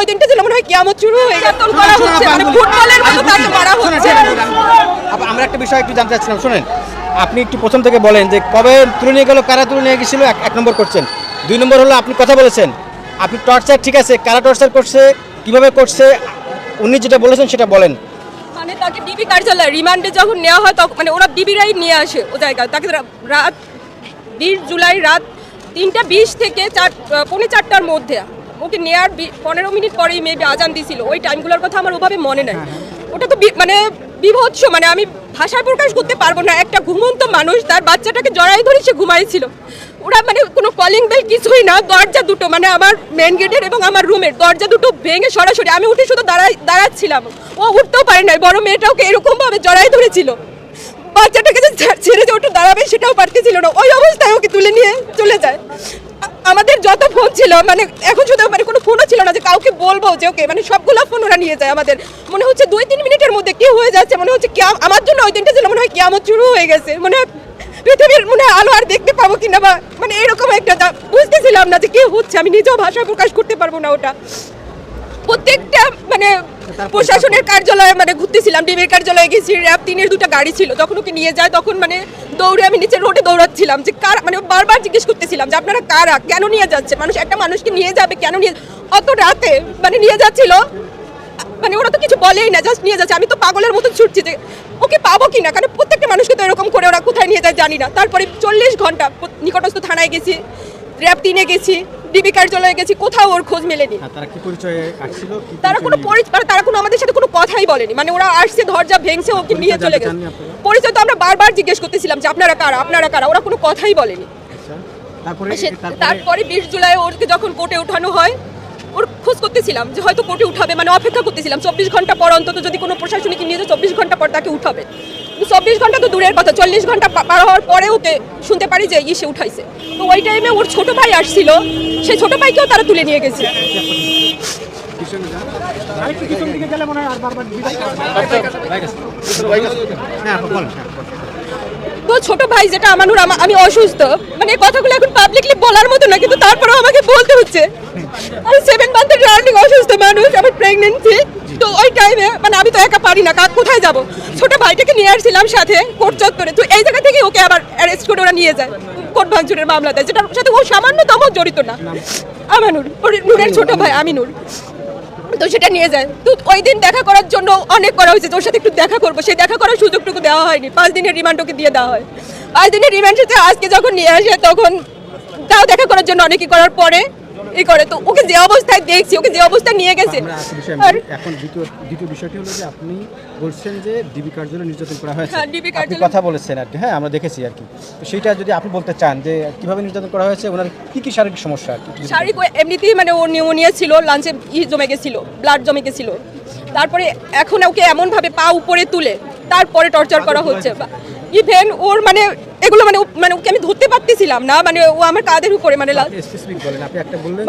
ওই দিনটা ছিল মনে হয় কিয়ামত শুরু হয়ে গেছে। করা হচ্ছে মানে ফুটবলের মতো তাকে মারা হচ্ছে। আমরা একটা বিষয় একটু জানতে চাচ্ছিলাম শোনেন আপনি একটু প্রথম থেকে বলেন যে কবে তুলে নিয়ে গেল কারা তুলে নিয়ে গেছিল এক নম্বর করছেন। দুই নম্বর হলো আপনি কথা বলেছেন আপনি টর্চার ঠিক আছে কারা টর্চার করছে কীভাবে করছে উনি যেটা বলেছেন সেটা বলেন। মানে তাকে ডিবি কার্যালয় রিমান্ডে যখন নেওয়া হয় তখন মানে ওরা ডিবিরাই নিয়ে আসে ও জায়গায়। তাকে রাত বিশ জুলাই রাত তিনটা বিশ থেকে চার পৌনে চারটার মধ্যে ওকে নেওয়ার বি- পনেরো মিনিট পরেই মেবি আজান দিছিল। ওই টাইমগুলোর কথা আমার ওভাবে মনে নাই। ওটা তো মানে বিভৎস মানে আমি ভাষায় প্রকাশ করতে পারব না। একটা ঘুমন্ত মানুষ তার বাচ্চাটাকে জড়াই ধরে সে ঘুমাইছিল। ওরা মানে কোনো কলিং বেল কিছুই না দরজা দুটো মানে আমার মেন গেটের এবং আমার রুমের দরজা দুটো ভেঙে সরাসরি আমি উঠে শুধু দাঁড়াই দাঁড়াচ্ছিলাম। ও উঠতেও পারে নাই বড় মেয়েটা ওকে এরকম ভাবে জড়াই ধরেছিল। বাচ্চাটাকে যে ছেড়ে যে ওটা দাঁড়াবে সেটাও পারতেছিল না। ওই অবস্থায় ওকে তুলে নিয়ে চলে যায়। আমাদের যত ফোন ছিল মানে এখন শুধু মানে কোনো ফোনও ছিল না যে কাউকে বলব যে ওকে মানে সবগুলো ফোন ওরা নিয়ে যায় আমাদের। মনে হচ্ছে দুই তিন মিনিটের মধ্যে কি হয়ে যাচ্ছে মনে হচ্ছে কি আমার জন্য ওই দিনটা ছিল মনে হয় কিয়ামত শুরু হয়ে গেছে। মনে হয় পৃথিবীর মনে হয় আলো আর দেখতে পাবো কিনা বা মানে এরকম একটা বুঝতেছিলাম না যে কি হচ্ছে আমি নিজেও ভাষায় প্রকাশ করতে পারব না ওটা। প্রত্যেকটা মানে প্রশাসনের কার্যালয়ে মানে ঘুরতেছিলাম ডিবির কার্যালয়ে গেছি র্যাব তিনের দুটো গাড়ি ছিল তখন ওকে নিয়ে যায় তখন মানে দৌড়ে আমি নিচে রোডে দৌড়াচ্ছিলাম যে কার মানে বারবার জিজ্ঞেস করতেছিলাম যে আপনারা কারা? কেন নিয়ে যাচ্ছে? মানুষ একটা মানুষকে নিয়ে যাবে কেন নিয়ে অত রাতে মানে নিয়ে যাচ্ছিল। মানে ওরা তো কিছু বলেই না জাস্ট নিয়ে যাচ্ছে। আমি তো পাগলের মতো ছুটছি যে ওকে পাবো কি না? কারণ প্রত্যেকটা মানুষকে তো এরকম করে ওরা কোথায় নিয়ে যায় জানি না। তারপরে চল্লিশ ঘণ্টা নিকটস্থ থানায় গেছি র্যাব তিনে গেছি ডিবি কার্যালয়ে গেছি কোথাও ওর খোঁজ মেলেনি। তারা আসছিল? তারা কোনো পরিচয় মানে তারা কোনো আমাদের সাথে কোনো কথাই বলেনি। মানে ওরা আসছে দরজা ভেঙছে ওকে নিয়ে চলে গেছে। পরিচয় তো আমরা বারবার জিজ্ঞেস করতেছিলাম যে আপনারা কারা? আপনারা কারা? ওরা কোনো কথাই বলেনি। তারপরে সে- তারপরে? বিশ জুলাই ওরকে যখন কোর্টে উঠানো হয় ওর খোঁজ করতেছিলাম যে হয়তো কোর্টে উঠাবে মানে অপেক্ষা করতেছিলাম। চব্বিশ ঘণ্টা পর অন্তত যদি কোনো প্রশাসনিক নিয়ে চব্বিশ ঘণ্টা পর তাকে উঠাবে। চব্বিশ ঘণ্টা তো দূরের কথা চল্লিশ ঘণ্টা পার হওয়ার পরে ওকে শুনতে পারি যে ইসে উঠাইছে। তো ওই টাইমে ওর ছোট ভাই আসছিল সেই ছোট ভাইকেও তারা তুলে নিয়ে গেছে। বলেন তো ছোট ভাই যেটা আমানুর, আমি অসুস্থ। মানে কথাগুলো এখন পাবলিকলি বলার মতো না, কিন্তু তারপরেও আমাকে বলতে হচ্ছে। আমি সেভেন মান্থের অসুস্থ মানুষ, আমার প্রেগনেন্সি তো ওই টাইমে মানে আমি তো একা পারি না, কাক কোথায় যাব? ছোট ভাইটাকে নিয়ে আসছিলাম সাথে, কোর্ট চত্বরে তো এই জায়গা থেকে ওকে আবার অ্যারেস্ট করে ওরা নিয়ে যায়, কোর্ট ভাঙচুরের মামলাতে। যেটার সাথে ও সামান্যতম জড়িত না। আমানুর, ওর নূরের ছোট ভাই আমিনুর। তো সেটা নিয়ে যায়। তো ওই দিন দেখা করার জন্য অনেক করা হয়েছে, তোর সাথে একটু দেখা করব। সেই দেখা করার সুযোগটুকু দেওয়া হয়নি। পাঁচ দিনের রিমান্ড ওকে দিয়ে দেওয়া হয়। পাঁচ দিনের রিমান্ড সাথে আজকে যখন নিয়ে আসে, তখন তাও দেখা করার জন্য অনেকই করার পরে এই করে তো ওকে যে অবস্থায় দেখছি ওকে যে অবস্থায় নিয়ে গেছে। আর এখন দ্বিতীয় দ্বিতীয় বিষয়টি হলো যে আপনি বলছেন যে ডিবি কার্যালয়ে নির্যাতন করা হয়েছে। হ্যাঁ, আপনি কথা বলেছেন আর কি। হ্যাঁ আমরা দেখেছি আর কি। তো সেটা যদি আপনি বলতে চান যে কীভাবে নির্যাতন করা হয়েছে ওনার কি কি শারীরিক সমস্যা আর কি? শারীরিক এমনিতেই মানে ওর নিউমোনিয়া ছিল লাঞ্চে ই জমে গেছিল ব্লাড জমে গেছিল। তারপরে এখন ওকে এমনভাবে পা উপরে তুলে তারপরে টর্চার করা হচ্ছে। ইভেন ওর মানে এগুলো মানে মানে ওকে আমি ধরতে পারতেছিলাম না মানে ও আমার কাঁধের উপরে মানে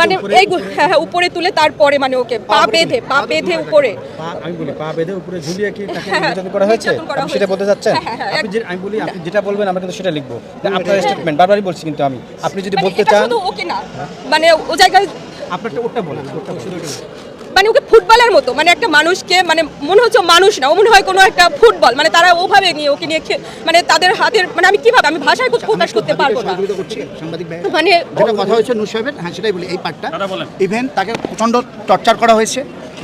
মানে এই হ্যাঁ হ্যাঁ উপরে তুলে তারপরে মানে ওকে পা বেঁধে পা বেঁধে উপরে। আমি বলি পা বেঁধে উপরে ঝুলিয়ে কি তাকে হ্যাঁ, নির্যাতন করা হয়েছে? সেটা বলতে চাচ্ছেন? হ্যাঁ, হ্যাঁ, আপনি যে আমি বলি আপনি যেটা বলবেন আমরা কিন্তু সেটা লিখব। আপনার স্টেটমেন্ট বারবারই বলছি কিন্তু আমি। আপনি যদি মানে বলতে চান ওকে না মানে ও জায়গায় আপনারটা ওটা বলেন ওটা শুধু। মানে ওকে ফুটবলের মতো মানে একটা মানুষকে মানে মনে হচ্ছে মানুষ না ও মনে হয় কোনো একটা ফুটবল মানে তারা ওভাবে নিয়ে ওকে নিয়ে মানে তাদের হাতের মানে আমি কীভাবে আমি ভাষায় কিছু প্রকাশ করতে পারব না। মানে যেটা কথা হয়েছে নূর হ্যাঁ সেটাই বলি এই পার্টটা। ইভেন তাকে প্রচণ্ড টর্চার করা হয়েছে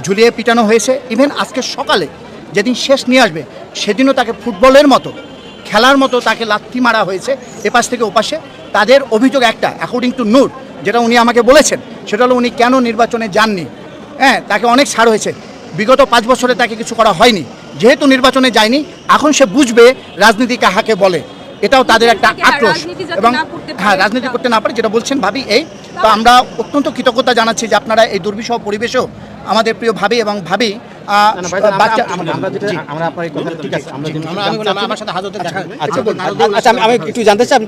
ঝুলিয়ে পিটানো হয়েছে। ইভেন আজকে সকালে যেদিন শেষ নিয়ে আসবে সেদিনও তাকে ফুটবলের মতো খেলার মতো তাকে লাথি মারা হয়েছে এপাশ থেকে ওপাশে। তাদের অভিযোগ একটা অ্যাকর্ডিং টু নূর যেটা উনি আমাকে বলেছেন সেটা হলো উনি কেন নির্বাচনে যাননি? হ্যাঁ তাকে অনেক ছাড় হয়েছে। বিগত পাঁচ বছরে তাকে কিছু করা হয়নি। যেহেতু নির্বাচনে যায়নি এখন সে বুঝবে রাজনীতি কাহাকে বলে। এটাও তাদের একটা আক্রোশ। এবং হ্যাঁ রাজনীতি করতে না পারে যেটা বলছেন ভাবি এই। তো আমরা অত্যন্ত কৃতজ্ঞতা জানাচ্ছি যে আপনারা এই দুর্বিষহ পরিবেশেও আমাদের প্রিয় ভাবি এবং ভাবি আচ্ছা আচ্ছা আমি একটু জানতে চাই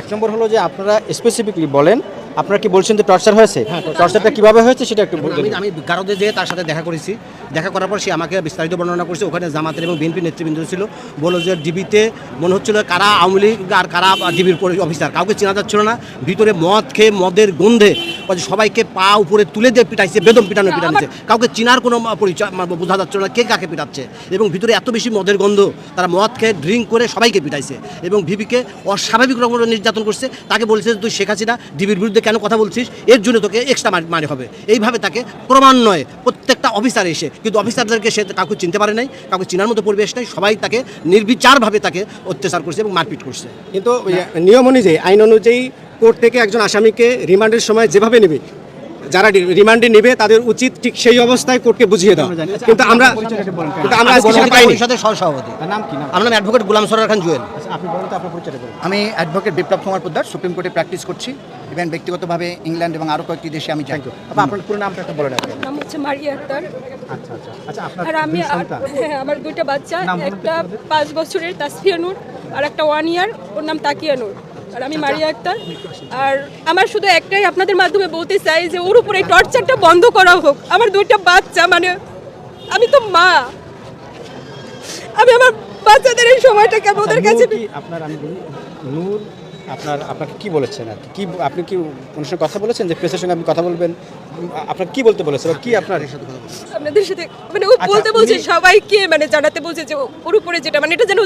এক নম্বর হলো যে আপনারা স্পেসিফিকলি বলেন আপনারা কি বলছেন যে টর্চার হয়েছে? টর্চারটা কীভাবে হয়েছে সেটা একটু আমি আমি গারদে যেয়ে তার সাথে দেখা করেছি। দেখা করার পর সে আমাকে বিস্তারিত বর্ণনা করেছে। ওখানে জামাতের এবং বিএনপি নেতৃবৃন্দ ছিল। বলল যে ডিবিতে মনে হচ্ছিল কারা আওয়ামী লীগ আর কারা ডিবির অফিসার। কাউকে চেনা যাচ্ছিল না। ভিতরে মদ খেয়ে মদের গন্ধে সবাইকে পা উপরে তুলে দিয়ে পিটাইছে বেদম পিটানো পিটাইছে। কাউকে চিনার কোনো পরিচয় বোঝা যাচ্ছিল না কে কাকে পিটাচ্ছে। এবং ভিতরে এত বেশি মদের গন্ধ তারা মদ খেয়ে ড্রিঙ্ক করে সবাইকে পিটাইছে। এবং ভিবিকে অস্বাভাবিক রকমের নির্যাতন করছে। তাকে বলছে যে তুই শেখ হাসিনা ডিবির বিরুদ্ধে কেন কথা বলছিস? এর জন্য তোকে এক্সট্রা মারি হবে। এইভাবে তাকে প্রমাণ নয়। প্রত্যেকটা অফিসার এসে, কিন্তু অফিসারদেরকে সে কাউকে চিনতে পারে নাই, কাউকে চিনার মতো পরিবেশ নাই, সবাই তাকে নির্বিচারভাবে তাকে অত্যাচার করছে এবং মারপিট করছে। কিন্তু নিয়ম অনুযায়ী, আইন অনুযায়ী কোর্ট থেকে একজন আসামিকে রিমান্ডের সময় যেভাবে নেবে যারা রিমান্ডে নেবে তাদের উচিত ঠিক সেই অবস্থায় কোর্টকে বুঝিয়ে দেওয়া। কিন্তু আমরা কিন্তু আমরা আজকে সেটা পাইনি। পরিষদের সহসভাপতি। তার নাম কি নাম? আমার নাম অ্যাডভোকেট গুলাম সরার খান জুয়েল। আচ্ছা, আপনি বলুন তো আপনার পরিচয়টা বলুন। আমি অ্যাডভোকেট বিপ্লব কুমার পোদ্দার সুপ্রিম কোর্টে প্র্যাকটিস করছি। ইভেন ব্যক্তিগতভাবে ইংল্যান্ড এবং আরও কয়েকটি দেশে আমি যাই। ইউ আপনার পুরো নামটা একটা বলেন নাম হচ্ছে মারিয়া আক্তার। আচ্ছা আচ্ছা আচ্ছা আপনার আর আমি। হ্যাঁ আমার দুইটা বাচ্চা একটু পাঁচ বছরের তাসফিয়া নূর আর একটা ওয়ান ইয়ার ওর নাম তাকিয়া নূর। আর আমি মারিয়া আক্তার। আর আমার শুধু একটাই আপনাদের মাধ্যমে বলতে চাই যে ওর উপরে টর্চারটা বন্ধ করা হোক। আমার দুইটা বাচ্চা মানে আমি তো মা। আমি আমার বাচ্চাদের এই সময়টা কেমন ওদের আচ্ছা, কাছে কি আপনার আমি নূর আপনার আপনাকে কি বলেছেন আর কি? আপনি কি অনুষ্ঠানে সঙ্গে কথা বলেছেন যে প্রেসের সঙ্গে আপনি কথা বলবেন? আপনার কি বলতে বলেছে বা কি আপনার আপনাদের সাথে মানে ও আচ্ছা, বলতে বলছে সবাইকে মানে জানাতে বলছে যে ওর উপরে যেটা মানে এটা যেন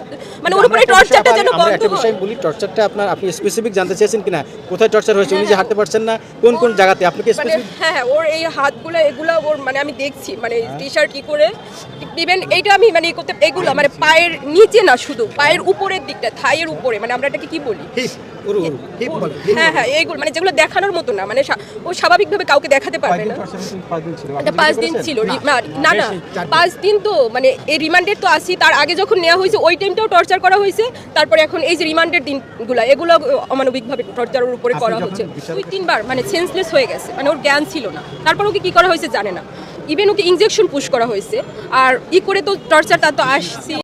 মানে ওর উপরে টর্চারটা যেন বন্ধ হয় বিষয় বলি টর্চারটা আপনার আপনি স্পেসিফিক জানতে চেয়েছেন কিনা? কোথায় টর্চার হয়েছে? উনি যে হাঁটতে পারছেন না কোন কোন জায়গাতে? আপনি কি মানে স্পেসিফিক হ্যাঁ হ্যাঁ ওর এই হাতগুলো এগুলো ওর মানে আমি দেখছি মানে টি শার্ট কি করে ইভেন এইটা আমি মানে করতে এগুলো মানে পায়ের নিচে না শুধু পায়ের উপরের দিকটা থাইয়ের উপরে মানে আমরা এটাকে কি বলে? হ্যাঁ হ্যাঁ এইগুলো মানে যেগুলো দেখানোর মতো না মানে ও স্বাভাবিকভাবে কাউকে দেখাতে পারবে না। পাঁচ দিন ছিল না না না পাঁচ দিন তো মানে এই রিমান্ডেড তো আসি তার আগে যখন নেওয়া হয়েছে ওই টাইমটাও টর্চার করা হয়েছে তারপরে এখন এই যে রিমান্ডেড দিনগুলো এগুলো অমানবিকভাবে টর্চারের উপরে করা হচ্ছে। দুই তিনবার মানে সেন্সলেস হয়ে গেছে মানে ওর জ্ঞান ছিল না। তারপর ওকে কি করা হয়েছে জানে না। ইভেন ওকে ইনজেকশন পুশ করা হয়েছে আর ই করে তো টর্চার তার তো আসছি।